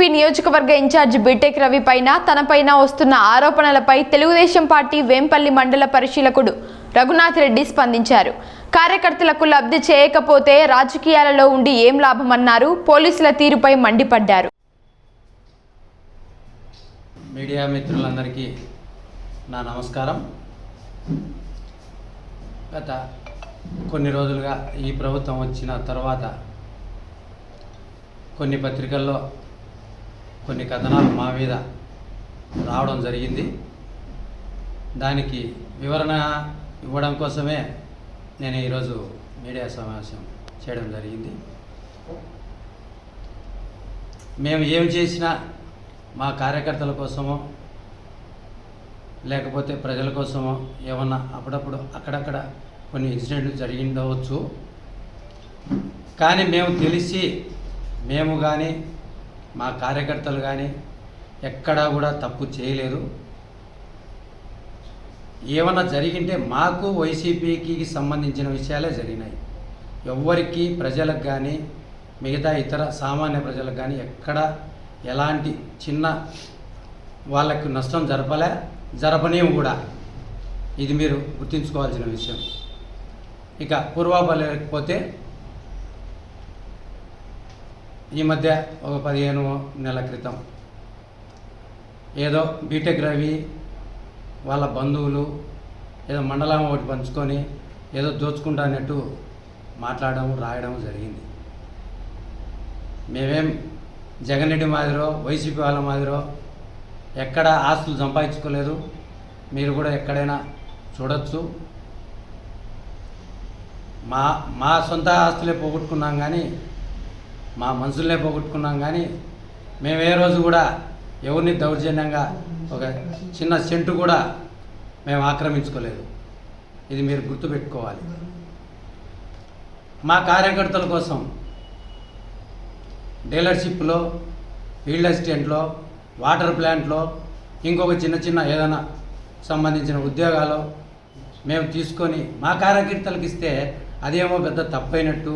TDP నియోజకవర్గ incharge BTech Ravi పైన తనపైన వస్తున్న ఆరోపణలపై తెలుగుదేశం పార్టీ వేంపల్లి మండల పరిశీలకుడు రఘునాథ్ రెడ్డి స్పందించారు. కార్యకర్తలకు లబ్ధి చేయకపోతే రాజకీయాలలో ఉండి ఏం లాభమన్నారు పోలీసుల తీరుపై మండిపడ్డారు. మీడియా మిత్రులందరికీ నా నమస్కారం. గత కొన్ని రోజులుగా ఈ ప్రభుత్వం వచ్చిన తర్వాత కొన్ని పత్రికల్లో కొన్ని కథనాలు మా మీద రావడం జరిగింది. దానికి వివరణ ఇవ్వడం కోసమే నేను ఈరోజు మీడియా సమావేశం చేయడం జరిగింది. మేము ఏం చేసినా మా కార్యకర్తల కోసమో లేకపోతే ప్రజల కోసమో ఏమన్నా అప్పుడప్పుడు అక్కడక్కడ కొన్ని ఇన్సిడెంట్లు జరిగిండవచ్చు. కానీ మేము తెలిసి మేము కానీ మా కార్యకర్తలు కానీ ఎక్కడా కూడా తప్పు చేయలేదు ఏమన్నా జరిగింటే మాకు వైసీపీకి సంబంధించిన విషయాలే జరిగినాయి. ఎవ్వరికి ప్రజలకు కానీ మిగతా ఇతర సామాన్య ప్రజలకు కానీ ఎక్కడ ఎలాంటి చిన్న వాళ్ళకు నష్టం జరపలే జరపనేవి కూడా. ఇది మీరు గుర్తుంచుకోవాల్సిన విషయం. ఇక పూర్వాపల్లి లేకపోతే ఈ మధ్య ఒక పదిహేను నెలల క్రితం ఏదో బీటెక్ రవి వాళ్ళ బంధువులు ఏదో మండలం ఒకటి పంచుకొని ఏదో దోచుకుంటా అన్నట్టు మాట్లాడడం రాయడం జరిగింది. మేమేం జగన్ రెడ్డి మాదిరో వైసీపీ వాళ్ళ మాదిరో ఎక్కడ ఆస్తులు సంపాదించుకోలేదు. మీరు కూడా ఎక్కడైనా చూడొచ్చు. మా మా సొంత ఆస్తులే పోగొట్టుకున్నాం కానీ మా మనుషులనే పోగొట్టుకున్నాం కానీ మేము ఏ రోజు కూడా ఎవరిని దౌర్జన్యంగా ఒక చిన్న సెంటు కూడా మేము ఆక్రమించుకోలేదు. ఇది మీరు గుర్తుపెట్టుకోవాలి. మా కార్యకర్తల కోసం డీలర్షిప్లో ఫీల్డ్ అసిస్టెంట్లో వాటర్ ప్లాంట్లో ఇంకొక చిన్న చిన్న ఏదైనా సంబంధించిన ఉద్యోగాలు మేము తీసుకొని మా కార్యకర్తలకు ఇస్తే అదేమో పెద్ద తప్పైనట్టు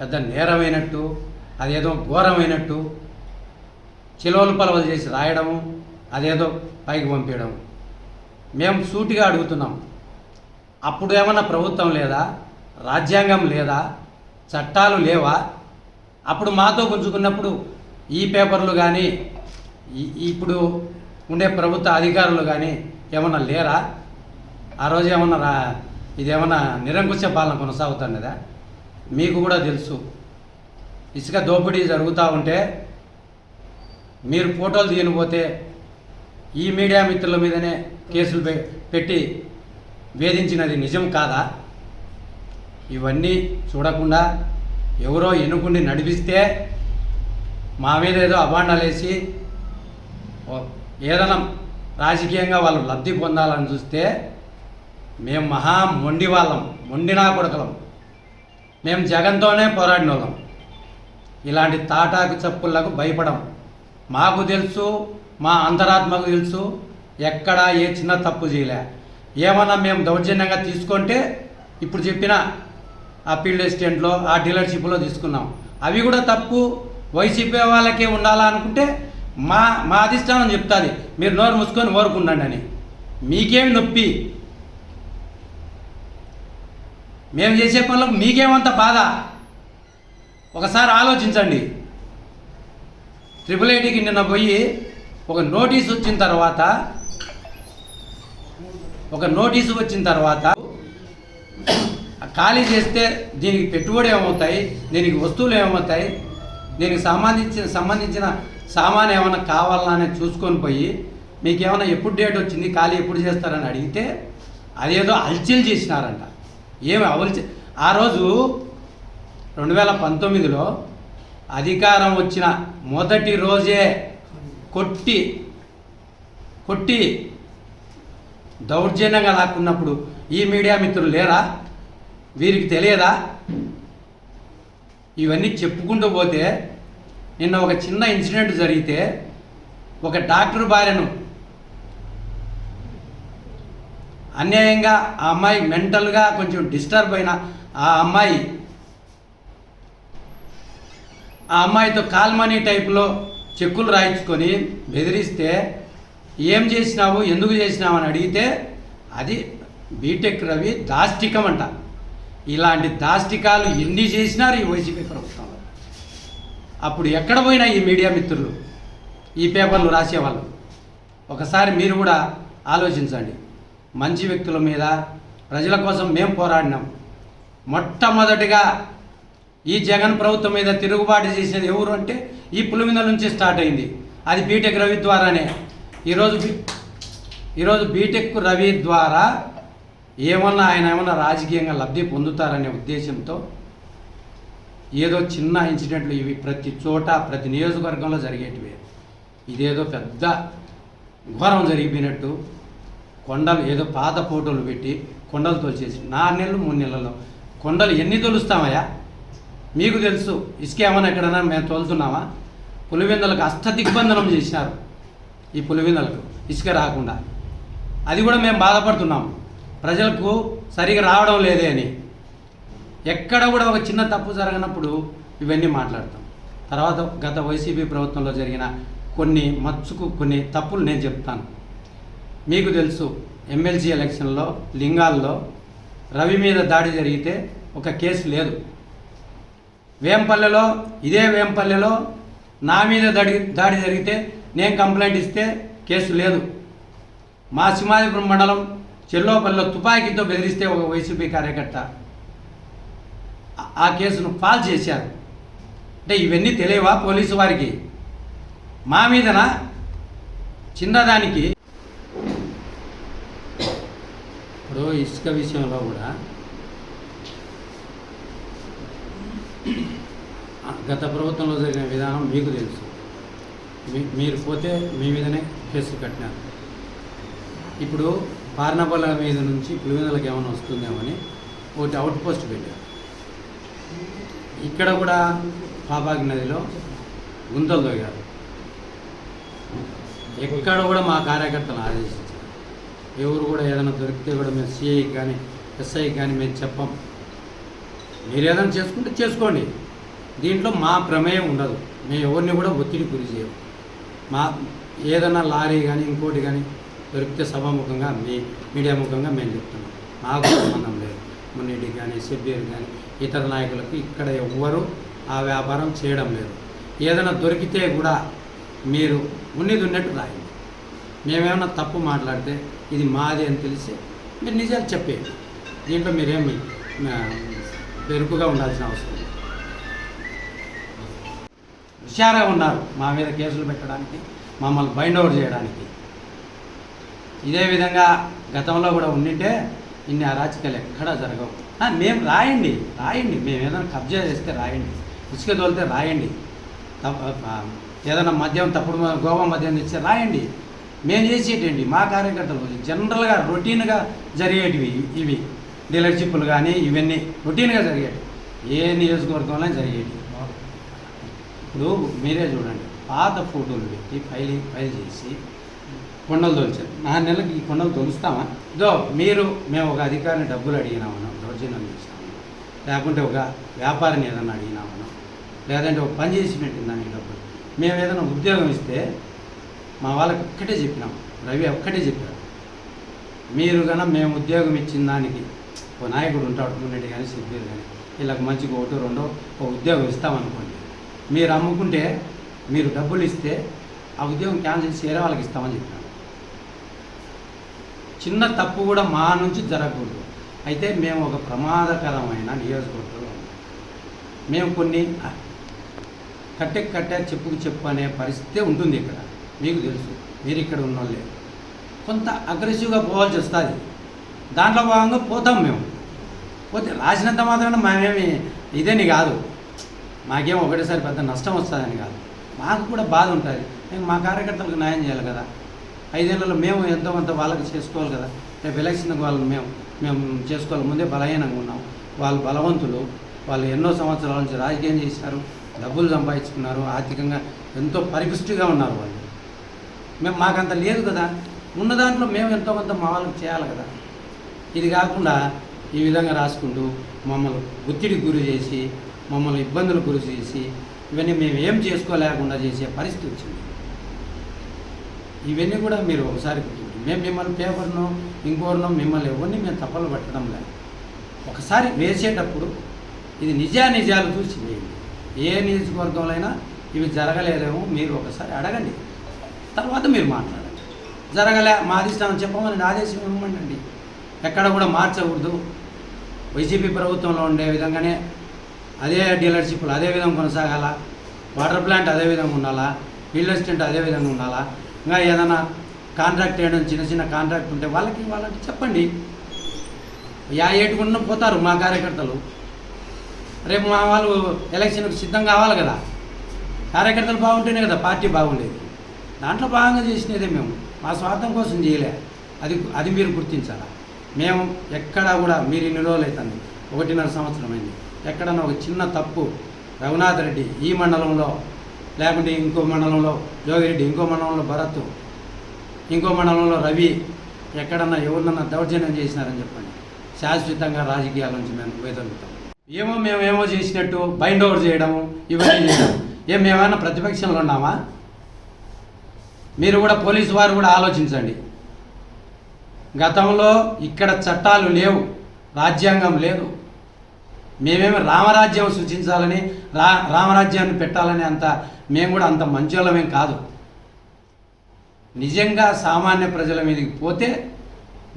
పెద్ద నేరమైనట్టు అదేదో ఘోరమైనట్టు చిలవలు పలవలు చేసి రాయడము అదేదో పైకి పంపించడం మేము సూటిగా అడుగుతున్నాం అప్పుడు ఏమన్నా ప్రభుత్వం లేదా రాజ్యాంగం లేదా చట్టాలు లేవా? అప్పుడు మాతో గుంజుకున్నప్పుడు ఈ పేపర్లు కానీ ఇప్పుడు ఉండే ప్రభుత్వ అధికారులు కానీ ఏమన్నా లేరా? ఆ రోజు ఏమన్నా రా ఇదేమన్నా నిరంకుశ పాలన కొనసాగుతున్నదా? మీకు కూడా తెలుసు. ఇసుక దోపిడీ జరుగుతూ ఉంటే మీరు ఫోటోలు తీయనిపోతే ఈ మీడియా మిత్రుల మీదనే కేసులు పె- పెట్టి వేధించినది నిజం కాదా? ఇవన్నీ చూడకుండా ఎవరో ఎన్నుకుండి నడిపిస్తే మా మీద ఏదో అభాండాలు వేసి ఓ- ఏదైనా రాజకీయంగా వాళ్ళు లబ్ధి పొందాలని చూస్తే మేము మహా మొండి వాళ్ళం మొండినా కొడకలం. మేము జగన్తోనే పోరాడిన వాళ్ళం ఇలాంటి తాటాకు చప్పులకు భయపడం. మాకు తెలుసు మా అంతరాత్మకు తెలుసు ఎక్కడా ఏ చిన్న తప్పు చేయలే. ఏమన్నా మేము దౌర్జన్యంగా తీసుకుంటే ఇప్పుడు చెప్పిన ఆ ఫీల్డ్ అసిస్టెంట్లో ఆ డీలర్షిప్లో తీసుకున్నాం. అవి కూడా తప్పు. వైసీపీ వాళ్ళకే ఉండాలా అనుకుంటే మా మా అధిష్టానం చెప్తుంది మీరు నోరు మూసుకొని ఓరుకుండండి అని. మీకేం నొప్పి? మేము చేసే పనులకు మీకేమంత బాధ? ఒకసారి ఆలోచించండి. ట్రిపుల్ ఐటీకి నిన్న పోయి ఒక నోటీస్ వచ్చిన తర్వాత ఒక నోటీసు వచ్చిన తర్వాత ఖాళీ చేస్తే దీనికి పెట్టుబడి ఏమవుతాయి దీనికి వస్తువులు ఏమవుతాయి దీనికి సంబంధించిన సంబంధించిన సామాన్ ఏమైనా కావాలా అనేది చూసుకొని పోయి మీకు ఏమైనా ఎప్పుడు డేట్ వచ్చింది ఖాళీ ఎప్పుడు చేస్తారని అడిగితే అదేదో అల్చిల్ చేసినారంట. ఏమి అవల్చి ఆ రోజు రెండు వేల పంతొమ్మిదిలో అధికారం వచ్చిన మొదటి రోజే కొట్టి కొట్టి దౌర్జన్యంగా లాక్కున్నప్పుడు ఈ మీడియా మిత్రులు లేరా? వీరికి తెలియదా? ఇవన్నీ చెప్పుకుంటూ పోతే నిన్న ఒక చిన్న ఇన్సిడెంట్ జరిగితే ఒక డాక్టర్ భార్యను అన్యాయంగా ఆ అమ్మాయి మెంటల్గా కొంచెం డిస్టర్బ్ అయిన ఆ అమ్మాయి ఆ అమ్మాయితో కాల్మనీ టైప్లో చెక్కులు రాయించుకొని బెదిరిస్తే ఏం చేసినావు? ఎందుకు చేసినావు? అని అడిగితే అది బీటెక్ రవి దాష్టికం అంట. ఇలాంటి దాష్టికాలు ఎన్ని చేసినారు ఈ వైసీపీ ప్రభుత్వంలో. అప్పుడు ఎక్కడ పోయినా ఈ మీడియా మిత్రులు ఈ పేపర్లు రాసేవాళ్ళు. ఒకసారి మీరు కూడా ఆలోచించండి. మంచి వ్యక్తుల మీద ప్రజల కోసం మేము పోరాడినాం. మొట్టమొదటిగా ఈ జగన్ ప్రభుత్వం మీద తిరుగుబాటు చేసేది ఎవరు అంటే ఈ పులిమింద నుంచి స్టార్ట్ అయింది. అది బీటెక్ రవి ద్వారానే. ఈరోజు ఈరోజు బీటెక్ రవి ద్వారా ఏమన్నా ఆయన ఏమన్నా రాజకీయంగా లబ్ధి పొందుతారనే ఉద్దేశంతో ఏదో చిన్న ఇన్సిడెంట్లు ఇవి ప్రతి చోట ప్రతి నియోజకవర్గంలో జరిగేటివి. ఇదేదో పెద్ద ఘోరం జరిగిపోయినట్టు కొండలు ఏదో పాత ఫోటోలు పెట్టి కొండలు తోచేసి నాలుగు నెలలు మూడు నెలల్లో కొండలు ఎన్ని తొలుస్తామయ్యా? మీకు తెలుసు ఇసుక ఏమైనా ఎక్కడైనా మేము తోలుతున్నామా? పులివెందులకు అష్ట దిగ్బంధనం చేసినారు ఈ పులివెందులకు ఇసుక రాకుండా. అది కూడా మేము బాధపడుతున్నాం. ప్రజలకు సరిగా రావడం లేదే అని. ఎక్కడ కూడా ఒక చిన్న తప్పు జరగనప్పుడు ఇవన్నీ మాట్లాడతాం. తర్వాత గత వైసీపీ ప్రభుత్వంలో జరిగిన కొన్ని మచ్చుకు కొన్ని తప్పులు నేను చెప్తాను. మీకు తెలుసు ఎమ్మెల్సీ ఎలక్షన్లో లింగాల్లో రవి మీద దాడి జరిగితే ఒక కేసు లేదు. వేంపల్లెలో ఇదే వేంపల్లెలో నా మీద దాడి దాడి జరిగితే నేను కంప్లైంట్ ఇస్తే కేసు లేదు. మా సింహాదిపురం మండలం చెల్లోపల్లిలో తుపాకీతో బెదిరిస్తే ఒక వైసీపీ కార్యకర్త ఆ- కేసును ఫాల్ చేశారు. అంటే ఇవన్నీ తెలియవా పోలీసు వారికి? మా మీదన? చిన్నదానికి. ఇప్పుడు ఇసుక విషయంలో కూడా ఆ, గత ప్రభుత్వంలో జరిగిన విధానం మీకు తెలుసు. మీ- మీరు పోతే మీ మీదనే కేసు కట్టినారు. ఇప్పుడు పార్నపల్ల మీద నుంచి పులివెందులకు ఏమైనా వస్తుందేమని ఒకటి అవుట్ పోస్ట్ పెట్టారు. ఇక్కడ కూడా పాపాకి నదిలో గుంతలు తొగారు. ఎక్కడ కూడా మా కార్యకర్తలు ఆదేశించారు. ఎవరు కూడా ఏదైనా దొరికితే కూడా మేము సిఐకి కానీ ఎస్ఐకి కానీ మేము చెప్పం. మీరు ఏదైనా చేసుకుంటే చేసుకోండి. దీంట్లో మా ప్రమేయం ఉండదు. మేము ఎవరిని కూడా ఒత్తిడి గురి చేయము. మా ఏదైనా లారీ కానీ ఇంకోటి కానీ దొరికితే సభాముఖంగా మీ మీడియా ముఖంగా మేము చెప్తున్నాం. మాకు సంబంధం లేదు. మున్నిటి కానీ షెబ్బీర్ కానీ ఇతర నాయకులకు ఇక్కడ ఎవ్వరు ఆ వ్యాపారం చేయడం లేదు. ఏదైనా దొరికితే కూడా మీరు ఉన్నది ఉన్నట్టు రాయండి. మేమేమన్నా తప్పు మాట్లాడితే ఇది మాది అని తెలిసి మీరు నిజాలు చెప్పేది దీంట్లో మీరేమి ఆ, ఉండాల్సిన అవసరం హుషారుగా ఉన్నారు మా మీద కేసులు పెట్టడానికి మమ్మల్ని బైండ్ అవుట్ చేయడానికి. ఇదే విధంగా గతంలో కూడా ఉండింటే ఇన్ని అరాచకాలు ఎక్కడా జరగవు. మేము రాయండి రాయండి. మేము ఏదైనా కబ్జా చేస్తే రాయండి. ఇసుక తోలితే రాయండి. ఏదైనా మద్యం తప్పుడు గోవా మద్యం తెస్తే రాయండి. మేము చేసేటండి. మా కార్యకర్తలు జనరల్గా రొటీన్గా జరిగేటివి ఇవి. డీలర్షిప్లు కానీ ఇవన్నీ రొటీన్గా జరిగేవి. ఏ నియోజకవర్గంలో జరిగేవి. ఇప్పుడు మీరే చూడండి పాత ఫోటోలు పెట్టి ఫైలింగ్ ఫైల్ చేసి కొండలు తొలిచారు. నా నెలకి ఈ కొండలు తొలుస్తామా? ఇదో మీరు మేము ఒక అధికారిని డబ్బులు అడిగినామను దౌర్జన్యం చేసినామను లేకుంటే ఒక వ్యాపారిని ఏదైనా అడిగినామను లేదంటే ఒక పని చేసి పెట్టిందానికి డబ్బులు? మేము ఏదైనా ఉద్యోగం ఇస్తే మా వాళ్ళకి ఒక్కటే చెప్పినాం. రవి ఒక్కటే చెప్పారు. మీరు కన్నా మేము ఉద్యోగం ఇచ్చిన దానికి ఓ నాయకుడు ఉంటాడు మున్నటి కానీ సిబ్బీర్ కానీ వీళ్ళకి మంచిగా ఒకటో రెండో ఒక ఉద్యోగం ఇస్తామనుకోండి. మీరు అమ్ముకుంటే మీరు డబ్బులు ఇస్తే ఆ ఉద్యోగం క్యాన్సిల్ చేసి వేరే వాళ్ళకి ఇస్తామని చెప్పాను చిన్న తప్పు కూడా మా నుంచి జరగకూడదు. అయితే మేము ఒక ప్రమాదకరమైన నియోజకవర్గంలో మేము కొన్ని కట్టె కట్టే చెప్పుకు చెప్పు అనే పరిస్థితే ఉంటుంది ఇక్కడ. మీకు తెలుసు. మీరు ఇక్కడ ఉన్నోళ్ళే. కొంత అగ్రెసివ్గా పోవాల్సి వస్తుంది. దాంట్లో భాగంగా పోతాం మేము. పోతే రాసినంత మాత్రాన మేమేమి ఇదేని కాదు. మాకేం ఒకటేసారి పెద్ద నష్టం వస్తుందని కాదు. మాకు కూడా బాధ ఉంటుంది. మేము మా కార్యకర్తలకు న్యాయం చేయాలి కదా. ఐదేళ్ళలో మేము ఎంతో కొంత వాళ్ళకి చేసుకోవాలి కదా. రేపు ఎలక్షన్కి వాళ్ళని మేము మేము చేసుకోవాలి. ముందే బలహీనంగా ఉన్నాం. వాళ్ళు బలవంతులు. వాళ్ళు ఎన్నో సంవత్సరాల నుంచి రాజకీయం చేశారు. డబ్బులు సంపాదించుకున్నారు. ఆర్థికంగా ఎంతో పరిపుష్టిగా ఉన్నారు వాళ్ళు. మేము మాకంత లేదు కదా. ఉన్న దాంట్లో మేము ఎంతో కొంత మా వాళ్ళకి చేయాలి కదా. ఇది కాకుండా ఈ విధంగా రాసుకుంటూ మమ్మల్ని ఒత్తిడి గురి చేసి మమ్మల్ని ఇబ్బందులు గురి చేసి ఇవన్నీ మేము ఏం చేసుకోలేకుండా చేసే పరిస్థితి వచ్చింది. ఇవన్నీ కూడా మీరు ఒకసారి గుర్తుంచుకోండి. మేము మిమ్మల్ని పేపర్ను ఇంకోరినో మిమ్మల్ని ఎవరిని మేము తప్పలు పట్టడం లేదు. ఒకసారి వేసేటప్పుడు ఇది నిజా నిజాలు చూసి వేయండి ఏ నియోజకవర్గంలో అయినా ఇవి జరగలేదేమో మీరు ఒకసారి అడగండి. తర్వాత మీరు మాట్లాడండి. జరగలే మా అధిష్టానం చెప్పమని ఆదేశం ఇవ్వమండి ఎక్కడ కూడా మార్చకూడదు. వైసీపీ ప్రభుత్వంలో ఉండే విధంగానే అదే డీలర్షిప్లు అదే విధంగా కొనసాగాల? వాటర్ ప్లాంట్ అదే విధంగా ఉండాలా? రియల్ ఎస్టేట్ అదే విధంగా ఉండాలా? ఇంకా ఏదైనా కాంట్రాక్ట్ చేయడం చిన్న చిన్న కాంట్రాక్ట్ ఉంటే వాళ్ళకి వాళ్ళకి చెప్పండి. యా ఏటుకున్న పోతారు మా కార్యకర్తలు. రేపు మా వాళ్ళు ఎలక్షన్కి సిద్ధం కావాలి కదా. కార్యకర్తలు బాగుంటేనే కదా పార్టీ బాగుండేది. దాంట్లో భాగంగా చేసినదే మేము. మా స్వార్థం కోసం చేయలే. అది అది మీరు గుర్తించాలా? మేము ఎక్కడా కూడా మీరు ఇన్ని రోజులు అవుతుంది ఒకటిన్నర సంవత్సరం అయింది. ఎక్కడన్నా ఒక చిన్న తప్పు రఘునాథ్ రెడ్డి ఈ మండలంలో లేకుంటే ఇంకో మండలంలో జోగిరెడ్డి ఇంకో మండలంలో భరత్ ఇంకో మండలంలో రవి ఎక్కడన్నా ఎవరినన్నా దౌర్జన్యం చేసినారని చెప్పండి. శాశ్వతంగా రాజకీయాల నుంచి మేము వేదలుగుతాం ఏమో మేము ఏమో చేసినట్టు బైండ్ ఓవర్ చేయడము ఇవన్నీ చేయడం. ఏం మేమైనా ప్రతిపక్షంలో ఉన్నామా? మీరు కూడా పోలీసు వారు కూడా ఆలోచించండి. గతంలో ఇక్కడ చట్టాలు లేవు రాజ్యాంగం లేదు. మేమేమి రామరాజ్యం సృష్టించాలని రా రామరాజ్యాన్ని పెట్టాలని అంత మేము కూడా అంత మంచోళ్ళమేం కాదు. నిజంగా సామాన్య ప్రజల మీదకి పోతే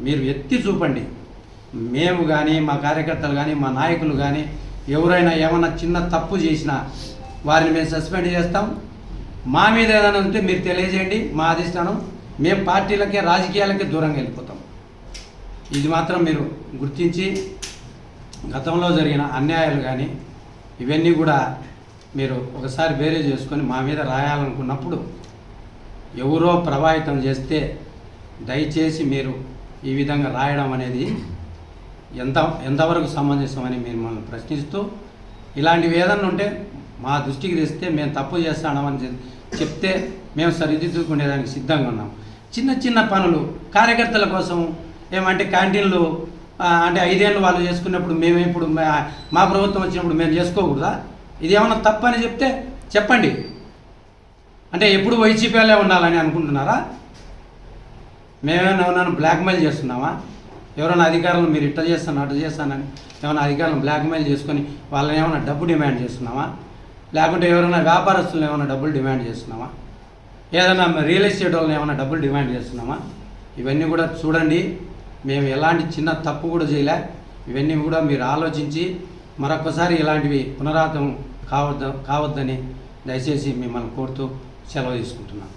మీరు ఎత్తి చూపండి. మేము కానీ మా కార్యకర్తలు కానీ మా నాయకులు కానీ ఎవరైనా ఏమైనా చిన్న తప్పు చేసినా వారిని మేము సస్పెండ్ చేస్తాం. మా మీద ఏదైనా ఉంటే మీరు తెలియజేయండి మా అధిష్టానం. మేము పార్టీలకే రాజకీయాలకే దూరంగా వెళ్ళిపోతాం. ఇది మాత్రం మీరు గుర్తించి గతంలో జరిగిన అన్యాయాలు కానీ ఇవన్నీ కూడా మీరు ఒకసారి వేరే చేసుకొని మా మీద రాయాలనుకున్నప్పుడు ఎవరో ప్రభావితం చేస్తే దయచేసి మీరు ఈ విధంగా రాయడం అనేది ఎంత ఎంతవరకు సంబంధించమని మీరు మనల్ని ప్రశ్నిస్తూ ఇలాంటివి ఏదన్నా ఉంటే మా దృష్టికి తెస్తే మేము తప్పు చేస్తామని చె- చెప్తే మేము సరిదిద్దుకునేదానికి సిద్ధంగా ఉన్నాం. చిన్న చిన్న పనులు కార్యకర్తల కోసం ఏమంటే క్యాంటీన్లు అంటే ఐదేళ్ళు వాళ్ళు చేసుకున్నప్పుడు మేము ఇప్పుడు మా- మా ప్రభుత్వం వచ్చినప్పుడు మేము చేసుకోకూడదా? ఇది ఏమన్నా తప్పని చెప్తే చెప్పండి. అంటే ఎప్పుడు వైసీపీలే ఉండాలని అనుకుంటున్నారా? మేమేమైనా ఎవరైనా బ్లాక్మెయిల్ చేస్తున్నామా? ఎవరైనా అధికారులు మీరు ఇట్ట చేస్తాను అట్ట చేస్తానని ఏమైనా అధికారులను బ్లాక్మెయిల్ చేసుకొని వాళ్ళని ఏమైనా డబ్బు డిమాండ్ చేస్తున్నామా? లేకుంటే ఎవరైనా వ్యాపారస్తులను ఏమైనా డబ్బులు డిమాండ్ చేస్తున్నామా? ఏదైనా రియల్ ఎస్టేట్ వాళ్ళని ఏమైనా డబ్బులు డిమాండ్ చేస్తున్నామా? ఇవన్నీ కూడా చూడండి. మేము ఎలాంటి చిన్న తప్పు కూడా చేయలే. ఇవన్నీ కూడా మీరు ఆలోచించి మరొకసారి ఇలాంటివి పునరావృతం కావద్దు కావద్దని దయచేసి మిమ్మల్ని కోరుతూ సెలవు తీసుకుంటున్నాను.